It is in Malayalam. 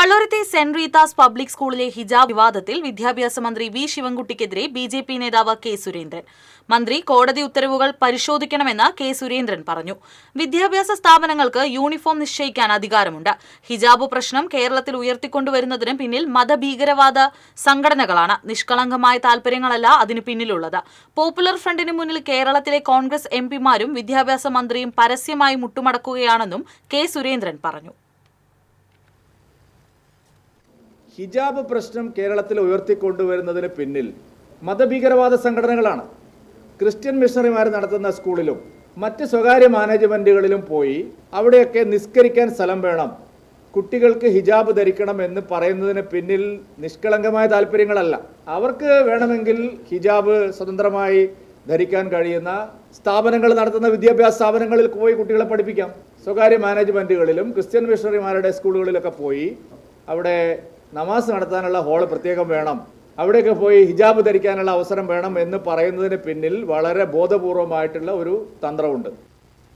പള്ളുരുത്തി സെന്റ് റീതാസ് പബ്ലിക് സ്കൂളിലെ ഹിജാബ് വിവാദത്തിൽ വിദ്യാഭ്യാസ മന്ത്രി വി ശിവൻകുട്ടിക്കെതിരെ ബി ജെ പി നേതാവ് കെ സുരേന്ദ്രൻ. മന്ത്രി കോടതി ഉത്തരവുകൾ പരിശോധിക്കണമെന്ന് കെ സുരേന്ദ്രൻ പറഞ്ഞു. വിദ്യാഭ്യാസ സ്ഥാപനങ്ങൾക്ക് യൂണിഫോം നിശ്ചയിക്കാൻ അധികാരമുണ്ട്. ഹിജാബ് പ്രശ്നം കേരളത്തിൽ ഉയർത്തിക്കൊണ്ടുവരുന്നതിന് പിന്നിൽ മതഭീകരവാദ സംഘടനകളാണ്. നിഷ്കളങ്കമായ താൽപര്യങ്ങളല്ല അതിന് പിന്നിലുള്ളത്. പോപ്പുലർ ഫ്രണ്ടിന് മുന്നിൽ കേരളത്തിലെ കോൺഗ്രസ് എംപിമാരും വിദ്യാഭ്യാസ മന്ത്രിയും പരസ്യമായി മുട്ടുമടക്കുകയാണെന്നും കെ സുരേന്ദ്രൻ പറഞ്ഞു. ഹിജാബ് പ്രശ്നം കേരളത്തിൽ ഉയർത്തിക്കൊണ്ടുവരുന്നതിന് പിന്നിൽ മതഭീകരവാദ സംഘടനകളാണ്. ക്രിസ്ത്യൻ മിഷണറിമാർ നടത്തുന്ന സ്കൂളിലും മറ്റ് സ്വകാര്യ മാനേജ്മെന്റുകളിലും പോയി അവിടെയൊക്കെ നിസ്കരിക്കാൻ സ്ഥലം വേണം. കുട്ടികൾക്ക് ഹിജാബ് ധരിക്കണം എന്ന് പറയുന്നതിന് പിന്നിൽ നിഷ്കളങ്കമായ താല്പര്യങ്ങളല്ല. അവർക്ക് വേണമെങ്കിൽ ഹിജാബ് സ്വതന്ത്രമായി ധരിക്കാൻ കഴിയുന്ന സ്ഥാപനങ്ങൾ നടത്തുന്ന വിദ്യാഭ്യാസ സ്ഥാപനങ്ങളിൽ പോയി കുട്ടികളെ പഠിപ്പിക്കാം. സ്വകാര്യ മാനേജ്മെന്റുകളിലും ക്രിസ്ത്യൻ മിഷണറിമാരുടെ സ്കൂളുകളിലൊക്കെ പോയി അവിടെ നമാസ് നടത്താനുള്ള ഹോൾ പ്രത്യേകം വേണം. അവിടെയൊക്കെ പോയി ഹിജാബ് ധരിക്കാനുള്ള അവസരം വേണം എന്ന് പറയുന്നതിന് പിന്നിൽ വളരെ ബോധപൂർവമായിട്ടുള്ള ഒരു തന്ത്രമുണ്ട്.